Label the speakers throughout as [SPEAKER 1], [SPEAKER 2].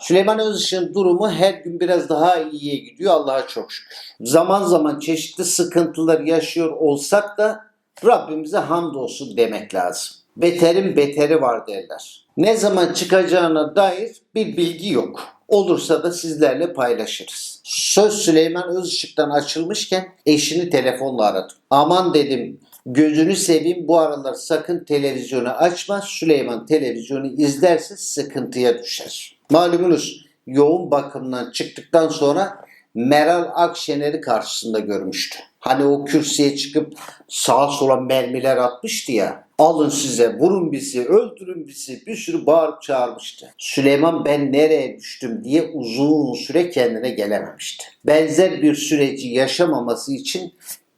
[SPEAKER 1] Süleyman Özışık'ın durumu her gün biraz daha iyiye gidiyor Allah'a çok şükür. Zaman zaman çeşitli sıkıntılar yaşıyor olsak da Rabbimize hamdolsun demek lazım. Beterin beteri var derler. Ne zaman çıkacağına dair bir bilgi yok. Olursa da sizlerle paylaşırız. Söz Süleyman Özışık'tan açılmışken eşini telefonla aradım. Aman dedim gözünü seveyim bu aralar sakın televizyonu açma. Süleyman televizyonu izlerse sıkıntıya düşer. Malumunuz yoğun bakımdan çıktıktan sonra Meral Akşener'i karşısında görmüştü. Hani o kürsüye çıkıp sağa sola mermiler atmıştı ya. Alın size, vurun bizi, öldürün bizi bir sürü bağırıp çağırmıştı. Süleyman ben nereye düştüm diye uzun süre kendine gelememişti. Benzer bir süreci yaşamaması için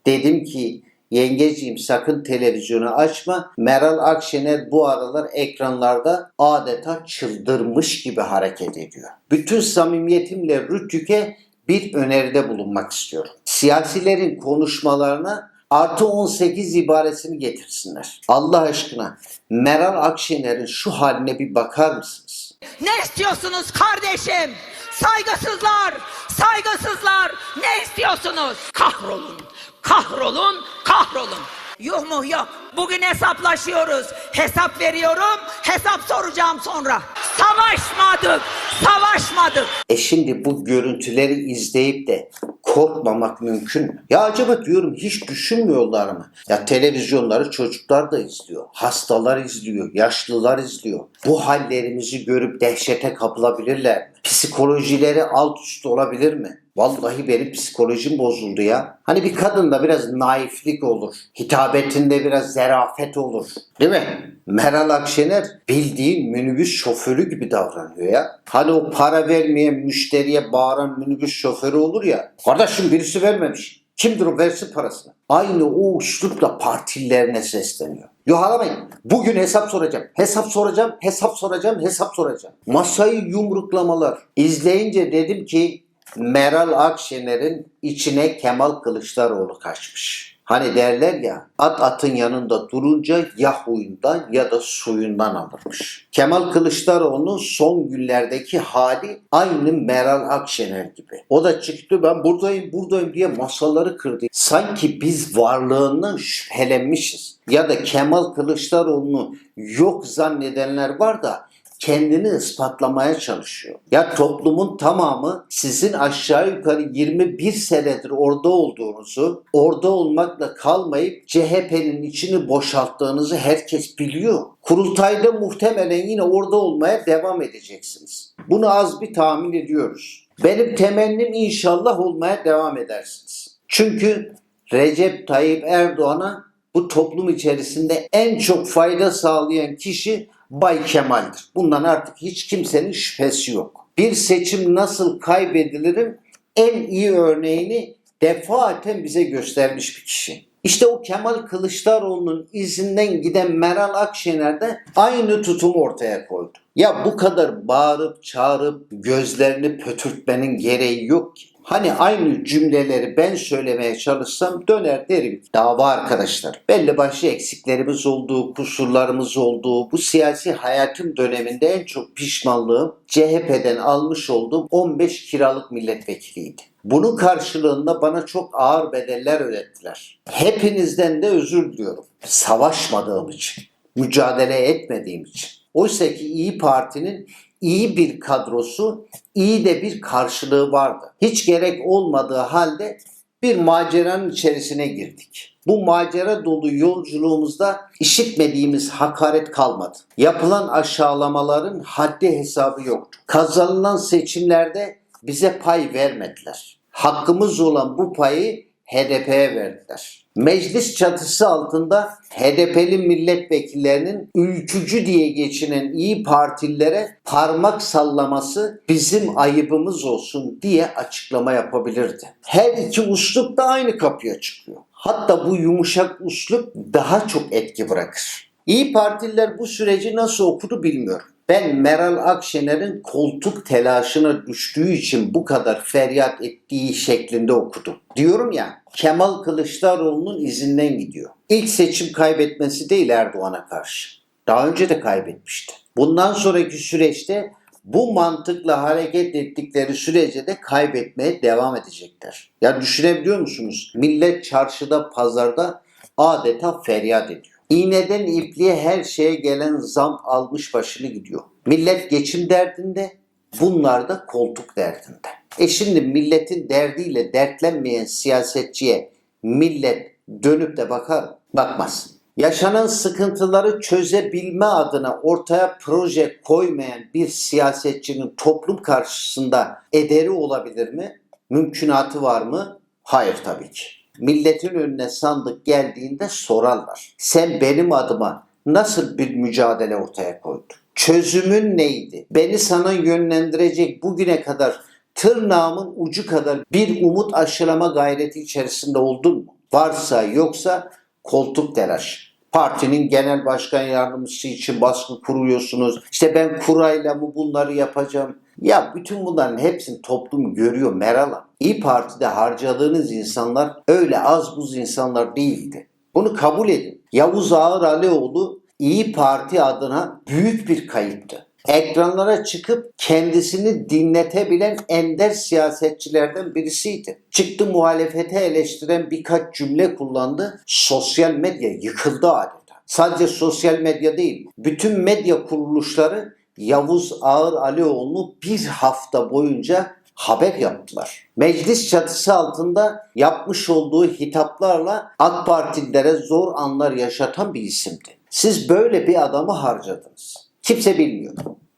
[SPEAKER 1] dedim ki Yengeciğim sakın televizyonu açma. Meral Akşener bu aralar ekranlarda adeta çıldırmış gibi hareket ediyor. Bütün samimiyetimle Rütük'e bir öneride bulunmak istiyorum. Siyasilerin konuşmalarına artı 18 ibaresini getirsinler. Allah aşkına Meral Akşener'in şu haline bir bakar mısınız?
[SPEAKER 2] Ne istiyorsunuz kardeşim? Saygısızlar, saygısızlar. Ne istiyorsunuz? Kahrolun, kahrolun, kahrolun. Yuh muh yok. Bugün hesaplaşıyoruz. Hesap veriyorum, hesap soracağım sonra. Savaşmadık, savaşmadık.
[SPEAKER 1] E şimdi bu görüntüleri izleyip de korkmamak mümkün mü? Ya acaba diyorum hiç düşünmüyorlar mı? Ya televizyonları çocuklar da izliyor. Hastalar izliyor. Yaşlılar izliyor. Bu hallerimizi görüp dehşete kapılabilirler? Psikolojileri alt üst olabilir mi? Vallahi benim psikolojim bozuldu ya. Hani bir kadında biraz naiflik olur. Hitabetinde biraz zerafet olur. Değil mi? Meral Akşener bildiğin minibüs şoförü gibi davranıyor ya. Hani o para vermeyen müşteriye bağıran minibüs şoförü olur ya. Kardeşim birisi vermemiş. Kimdir o versin parasını. Aynı o üslupla partililerine sesleniyor. Yuhalamayın. Bugün hesap soracağım. Hesap soracağım, hesap soracağım, hesap soracağım. Masayı yumruklamalar. İzleyince dedim ki Meral Akşener'in içine Kemal Kılıçdaroğlu kaçmış. Hani derler ya at atın yanında durunca ya huyundan ya da suyundan alırmış. Kemal Kılıçdaroğlu'nun son günlerdeki hali aynı Meral Akşener gibi. O da çıktı ben buradayım buradayım diye masaları kırdı. Sanki biz varlığından şüphelenmişiz. Ya da Kemal Kılıçdaroğlu'nu yok zannedenler var da kendini ispatlamaya çalışıyor. Ya toplumun tamamı sizin aşağı yukarı 21 senedir orada olduğunuzu, orada olmakla kalmayıp CHP'nin içini boşalttığınızı herkes biliyor. Kurultayda muhtemelen yine orada olmaya devam edeceksiniz. Bunu az bir tahmin ediyoruz. Benim temennim inşallah olmaya devam edersiniz. Çünkü Recep Tayyip Erdoğan'a bu toplum içerisinde en çok fayda sağlayan kişi Bay Kemal'dir. Bundan artık hiç kimsenin şüphesi yok. Bir seçim nasıl kaybedilirin en iyi örneğini defaten bize göstermiş bir kişi. İşte o Kemal Kılıçdaroğlu'nun izinden giden Meral Akşener de aynı tutumu ortaya koydu. Ya bu kadar bağırıp çağırıp gözlerini pötürtmenin gereği yok ki. Hani aynı cümleleri ben söylemeye çalışsam döner derim. Dava arkadaşlar. Belli başlı eksiklerimiz olduğu, kusurlarımız olduğu bu siyasi hayatım döneminde en çok pişmanlığım CHP'den almış olduğum 15 kiralık milletvekiliydi. Bunun karşılığında bana çok ağır bedeller ödettiler. Hepinizden de özür diliyorum. Savaşmadığım için, mücadele etmediğim için. Oysa ki İyi Parti'nin iyi bir kadrosu, iyi de bir karşılığı vardı. Hiç gerek olmadığı halde bir maceranın içerisine girdik. Bu macera dolu yolculuğumuzda işitmediğimiz hakaret kalmadı. Yapılan aşağılamaların haddi hesabı yoktu. Kazanılan seçimlerde bize pay vermediler. Hakkımız olan bu payı HDP'ye verdiler. Meclis çatısı altında HDP'li milletvekillerinin ülkücü diye geçinen iyi partililere parmak sallaması bizim ayıbımız olsun diye açıklama yapabilirdi. Her iki uslup da aynı kapıya çıkıyor. Hatta bu yumuşak uslup daha çok etki bırakır. İyi Partililer bu süreci nasıl okudu bilmiyorum. Ben Meral Akşener'in koltuk telaşına düştüğü için bu kadar feryat ettiği şeklinde okudum. Diyorum ya Kemal Kılıçdaroğlu'nun izinden gidiyor. İlk seçim kaybetmesi değil Erdoğan'a karşı. Daha önce de kaybetmişti. Bundan sonraki süreçte bu mantıkla hareket ettikleri sürece de kaybetmeye devam edecekler. Ya düşünebiliyor musunuz? Millet çarşıda, pazarda adeta feryat ediyor. İğneden ipliğe her şeye gelen zam almış başını gidiyor. Millet geçim derdinde, bunlar da koltuk derdinde. E şimdi milletin derdiyle dertlenmeyen siyasetçiye millet dönüp de bakar? Bakmaz. Yaşanan sıkıntıları çözebilme adına ortaya proje koymayan bir siyasetçinin toplum karşısında ederi olabilir mi? Mümkünatı var mı? Hayır tabii ki. Milletin önüne sandık geldiğinde sorarlar. Sen benim adıma nasıl bir mücadele ortaya koydun? Çözümün neydi? Beni sana yönlendirecek bugüne kadar tırnağımın ucu kadar bir umut aşılama gayreti içerisinde oldun mu? Varsa yoksa koltuk telaş. Partinin genel başkan yardımcısı için baskı kuruyorsunuz. İşte ben kurayla mı bunları yapacağım? Ya bütün bunların hepsini toplum görüyor Meral Hanım. İyi Parti'de harcadığınız insanlar öyle az buz insanlar değildi. Bunu kabul edin. Yavuz Ağır Alioğlu İyi Parti adına büyük bir kayıptı. Ekranlara çıkıp kendisini dinletebilen ender siyasetçilerden birisiydi. Çıktı muhalefete eleştiren birkaç cümle kullandı. Sosyal medya yıkıldı adeta. Sadece sosyal medya değil, bütün medya kuruluşları Yavuz Ağır Alioğlu'nu bir hafta boyunca haber yaptılar. Meclis çatısı altında yapmış olduğu hitaplarla AK Partililere zor anlar yaşatan bir isimdi. Siz böyle bir adamı harcadınız. Kimse bilmiyor.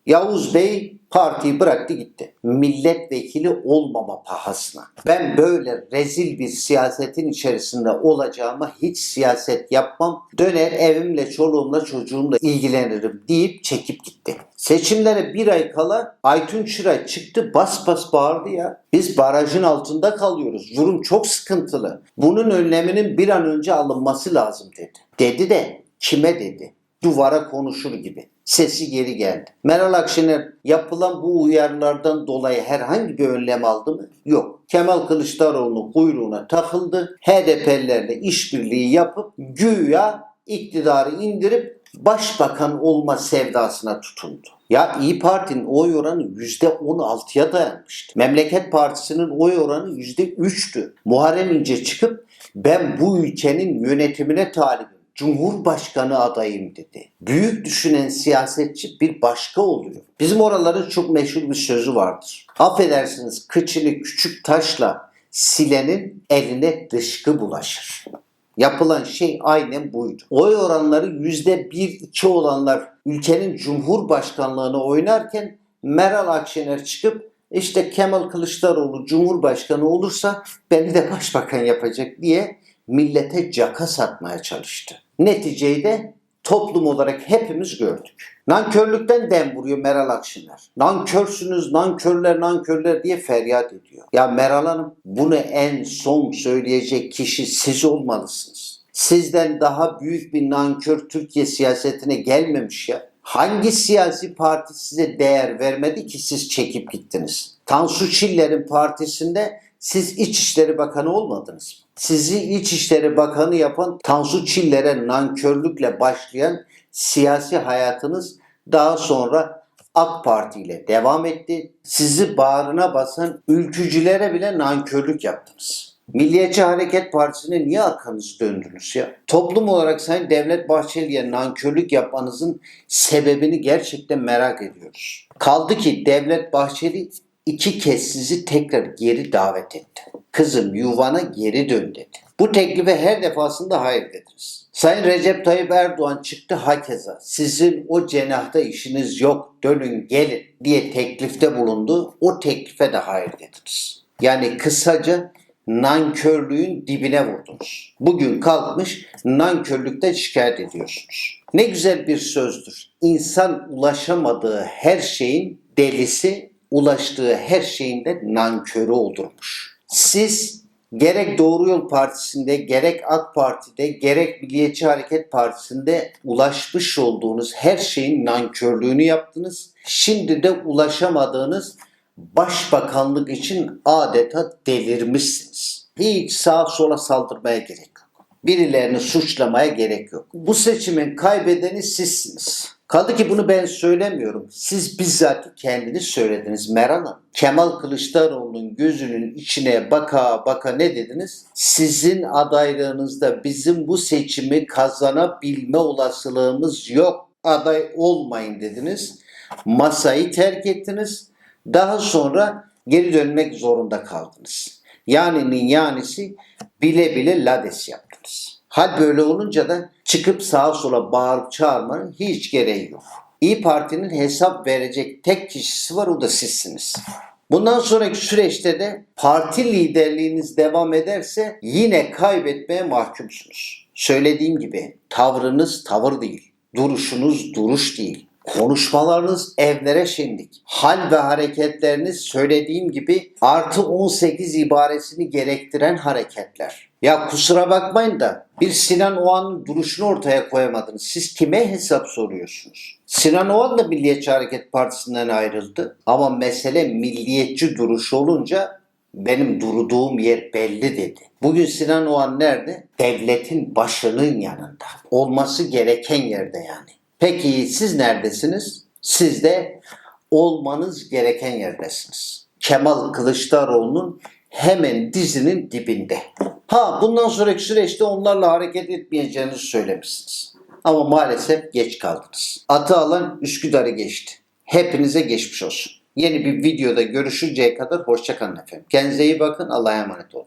[SPEAKER 1] Yavuz Bey partiyi bıraktı gitti. Milletvekili olmama pahasına. Ben böyle rezil bir siyasetin içerisinde olacağıma hiç siyaset yapmam. Döner evimle, çoluğumla, çocuğumla ilgilenirim deyip çekip gitti. Seçimlere bir ay kala Aytun Çıray çıktı bas bas bağırdı ya. Biz barajın altında kalıyoruz. Durum çok sıkıntılı. Bunun önleminin bir an önce alınması lazım dedi. Dedi de kime dedi? Duvara konuşur gibi. Sesi geri geldi. Meral Akşener yapılan bu uyarılardan dolayı herhangi bir önlem aldı mı? Yok. Kemal Kılıçdaroğlu kuyruğuna takıldı. HDP'lilerle işbirliği yapıp güya iktidarı indirip başbakan olma sevdasına tutuldu. Ya İyi Parti'nin oy oranı %16'ya dayanmıştı. Memleket Partisi'nin oy oranı %3'tü. Muharrem İnce çıkıp ben bu ülkenin yönetimine talibim. Cumhurbaşkanı adayım dedi. Büyük düşünen siyasetçi bir başka oluyor. Bizim oraların çok meşhur bir sözü vardır. Affedersiniz kıçını küçük taşla silenin eline dışkı bulaşır. Yapılan şey aynen buydu. Oy oranları yüzde bir iki olanlar ülkenin cumhurbaşkanlığını oynarken Meral Akşener çıkıp işte Kemal Kılıçdaroğlu cumhurbaşkanı olursa beni de başbakan yapacak diye millete caka satmaya çalıştı. Neticeyi de toplum olarak hepimiz gördük. Nankörlükten dem vuruyor Meral Akşener. Nankörsünüz, nankörler, nankörler diye feryat ediyor. Ya Meral Hanım bunu en son söyleyecek kişi siz olmalısınız. Sizden daha büyük bir nankör Türkiye siyasetine gelmemiş ya. Hangi siyasi parti size değer vermedi ki siz çekip gittiniz? Tansu Çiller'in partisinde siz İçişleri Bakanı olmadınız mı? Sizi İçişleri Bakanı yapan Tansu Çiller'e nankörlükle başlayan siyasi hayatınız daha sonra AK Parti ile devam etti. Sizi bağrına basan ülkücülere bile nankörlük yaptınız. Milliyetçi Hareket Partisi'ne niye arkanızı döndünüz ya? Toplum olarak Sayın Devlet Bahçeli'ye nankörlük yapmanızın sebebini gerçekten merak ediyoruz. Kaldı ki Devlet Bahçeli iki kez sizi tekrar geri davet etti. Kızım yuvana geri dön dedi. Bu teklife her defasında hayır dediniz. Sayın Recep Tayyip Erdoğan çıktı hakeza. Sizin o cenahta işiniz yok dönün gelin diye teklifte bulundu. O teklife de hayır dediniz. Yani kısaca nankörlüğün dibine vurdunuz. Bugün kalkmış nankörlükten şikayet ediyorsunuz. Ne güzel bir sözdür. İnsan ulaşamadığı her şeyin delisi, ulaştığı her şeyin de nankörü olurmuş. Siz gerek Doğru Yol Partisi'nde, gerek AK Parti'de, gerek Milliyetçi Hareket Partisi'nde ulaşmış olduğunuz her şeyin nankörlüğünü yaptınız. Şimdi de ulaşamadığınız başbakanlık için adeta delirmişsiniz. Hiç sağa sola saldırmaya gerek yok. Birilerini suçlamaya gerek yok. Bu seçimin kaybedeni sizsiniz. Kaldı ki bunu ben söylemiyorum. Siz bizzat kendiniz söylediniz Meral Hanım. Kemal Kılıçdaroğlu'nun gözünün içine baka baka ne dediniz? Sizin adaylığınızda bizim bu seçimi kazanabilme olasılığımız yok. Aday olmayın dediniz. Masayı terk ettiniz. Daha sonra geri dönmek zorunda kaldınız. Yani'nin yanisi bile bile lades yaptınız. Hal böyle olunca da çıkıp sağa sola bağırıp çağırmanın hiç gereği yok. İyi Parti'nin hesap verecek tek kişisi var o da sizsiniz. Bundan sonraki süreçte de parti liderliğiniz devam ederse yine kaybetmeye mahkumsunuz. Söylediğim gibi tavrınız tavır değil, duruşunuz duruş değil. Konuşmalarınız evlere şenlik. Hal ve hareketleriniz söylediğim gibi artı 18 ibaresini gerektiren hareketler. Ya kusura bakmayın da bir Sinan Oğan'ın duruşunu ortaya koyamadınız. Siz kime hesap soruyorsunuz? Sinan Oğan da Milliyetçi Hareket Partisi'nden ayrıldı. Ama mesele milliyetçi duruşu olunca benim durduğum yer belli dedi. Bugün Sinan Oğan nerede? Devletin başının yanında. Olması gereken yerde yani. Peki siz neredesiniz? Siz de olmanız gereken yerdesiniz. Kemal Kılıçdaroğlu'nun hemen dizinin dibinde. Ha bundan sonraki süreçte onlarla hareket etmeyeceğinizi söylemişsiniz. Ama maalesef geç kaldınız. Atı alan Üsküdar'ı geçti. Hepinize geçmiş olsun. Yeni bir videoda görüşünceye kadar hoşçakalın efendim. Kendinize iyi bakın. Allah'a emanet olun.